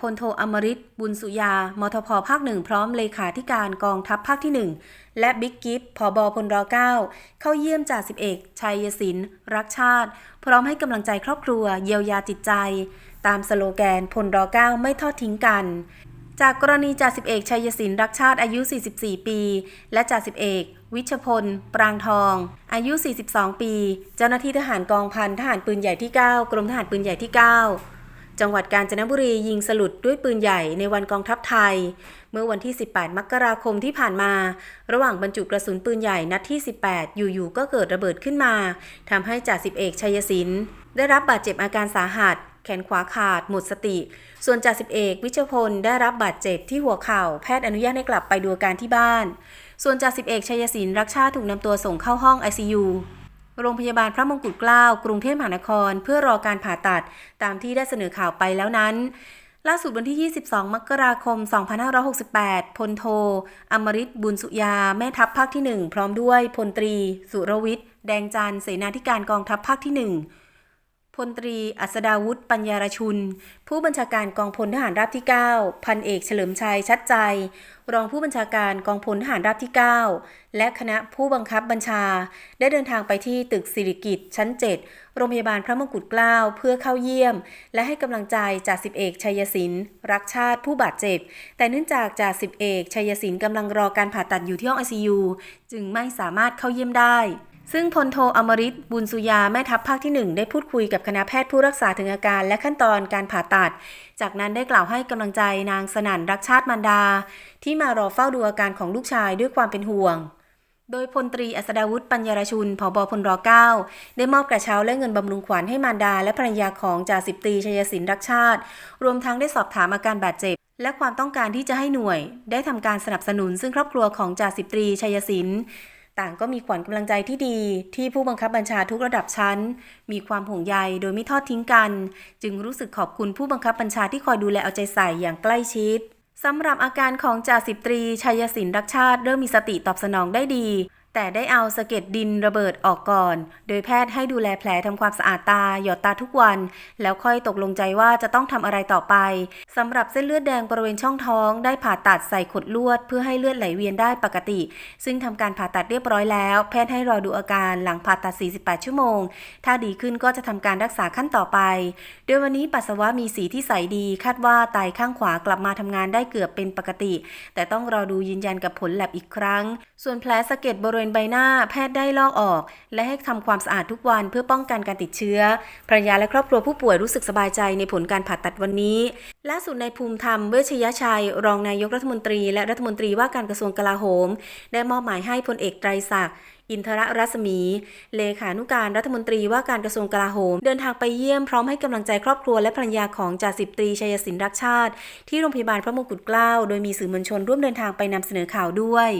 พลโทอมริตบุญสุยา มทพภาคหนึ่งพร้อมเลขาธิการกองทัพภาคที่ 1 และบิ๊กกิฟผอบอพลรเก้าเข้าเยี่ยมจ่าสิบเอกชัยศิลป์รักชาติ พร้อมให้กำลังใจครอบครัวเยียวยาจิตใจ ตามสโลแกนพลรเก้าไม่ทอดทิ้งกันจากกรณีจ่าสิบเอกชัยศิลป์รักชาติอายุ 44 ปี และจ่าสิบเอก วิชพล ปรางทอง อายุ 42 ปี เจ้าหน้าที่ทหารกองพันทหารปืนใหญ่ที่ 9 กรมทหารปืนใหญ่ที่ 9 จังหวัดกาญจนบุรียิงสลุดด้วยปืนใหญ่ในวันกองทัพไทย เมื่อวันที่ 18 มกราคมที่ผ่านมา ระหว่างบรรจุกระสุนปืนใหญ่นัดที่ 18 อยู่ๆก็เกิดระเบิดขึ้นมาทำให้จ่าสิบเอกชัยศิลป์ได้รับบาดเจ็บอาการสาหัส แขนขวาขาด หมดสติ ส่วนจ่าสิบเอก วิชพลได้รับบาดเจ็บที่หัวเข่า แพทย์อนุญาตให้กลับไปดูอาการที่บ้าน ส่วนจ่าสิบเอกชัยศิลป์รักชาติถูกนำตัวส่งเข้าห้อง ICU โรงพยาบาลพระมงกุฎเกล้ากรุงเทพมหานคร เพื่อรอการผ่าตัดตามที่ได้เสนอข่าวไปแล้วนั้น ล่าสุดวันที่ 22 มกราคม 2568 พลโท อมริตบุญสุยา แม่ทัพภาคที่ 1 พร้อมด้วยพลตรี สุรวิทย์ แดงจันทร์เสนาธิการกองทัพภาคที่ 1 พลตรีอัศดาวุฒิปัญญารชุน ผู้บัญชาการกองพลทหารราบที่ 9 พันเอกเฉลิมชัยชัดใจ รองผู้บัญชาการกองพลทหารราบที่ 9 และคณะผู้บังคับบัญชา ได้เดินทางไปที่ตึกสิริกิตชั้น 7 โรงพยาบาลพระมงกุฎเกล้าเพื่อเข้าเยี่ยม และให้กำลังใจจ่าสิบเอกชัยศิลป์รักชาติผู้บาดเจ็บ แต่เนื่องจากจ่าสิบเอกชัยศิลป์กำลังรอการผ่าตัดอยู่ที่ห้อง ICU จึงไม่สามารถเข้าเยี่ยมได้ ซึ่งพลโทอมริตบุญสุยาแม่ทัพภาคที่ 1 ได้พูดคุยกับคณะแพทย์ผู้รักษาถึงอาการและขั้นตอนการผ่าตัด จากนั้นได้กล่าวให้กำลังใจนางสนั่นรักชาติมารดา ที่มารอเฝ้าดูอาการของลูกชายด้วยความเป็นห่วง โดยพลตรีอัศดาวุฒิปัญญารชุนผบพลร9ได้มอบกระเช้าและเงินบำรุงขวัญให้มารดา และภรรยาของจ่าสิบตรีชยศิลป์รักชาติ รวมทั้งได้สอบถามอาการบาดเจ็บและความต้องการที่จะให้หน่วย ได้ทำการสนับสนุนซึ่งครอบครัวของจ่าสิบตรีชัยศิลป์ ต่างก็มีขวัญกำลังใจที่ดีที่ผู้บังคับบัญชาทุกระดับชั้น มีความห่วงใยโดยไม่ทอดทิ้งกัน จึงรู้สึกขอบคุณผู้บังคับบัญชาที่คอยดูแลเอาใจใส่อย่างใกล้ชิดสำหรับอาการของจ่าสิบตรีชัยศิลป์รักชาติเริ่มมีสติตอบสนองได้ดี แต่ได้เอาสะเก็ดดินระเบิดออกก่อน โดยแพทย์ให้ดูแลแผลทำความสะอาดตา หยอดตาทุกวัน แล้วค่อยตกลงใจว่าจะต้องทำอะไรต่อไปสำหรับเส้นเลือดแดงบริเวณช่องท้อง ได้ผ่าตัดใส่ขดลวด เพื่อให้เลือดไหลเวียนได้ปกติ ซึ่งทำการผ่าตัดเรียบร้อยแล้ว แพทย์ให้รอดูอาการหลังผ่าตัด 48 ชั่วโมง ถ้าดีขึ้นก็จะทำการรักษาขั้นต่อไป โดยวันนี้ปัสสาวะมีสีที่ใสดี คาดว่าไตข้างขวากลับมาทำงานได้เกือบเป็นปกติ แต่ต้องรอดูยืนยันกับผลแลบอีกครั้ง ส่วนแผลสะเก็ดบริเวณใบหน้าแพทย์ได้ลอกออก และให้ทำความสะอาดทุกวันเพื่อป้องกันการติดเชื้อภรรยาและครอบครัวผู้ป่วยรู้สึกสบายใจในผลการผ่าตัดวันนี้ล่าสุดในภูมิธรรมเวชยชัย รองนายกรัฐมนตรีและรัฐมนตรีว่าการกระทรวงกลาโหม ได้มอบหมายให้พลเอกไตรศักดิ์อินทรรัศมี เลขานุการรัฐมนตรีว่าการกระทรวงกลาโหม เดินทางไปเยี่ยมพร้อมให้กำลังใจครอบครัวและภรรยาของจ่าสิบตรีชัยศิลป์รักชาติ ที่โรงพยาบาลพระมงกุฎเกล้า โดยมีสื่อมวลชนร่วมเดินทางไปนำเสนอข่าวด้วย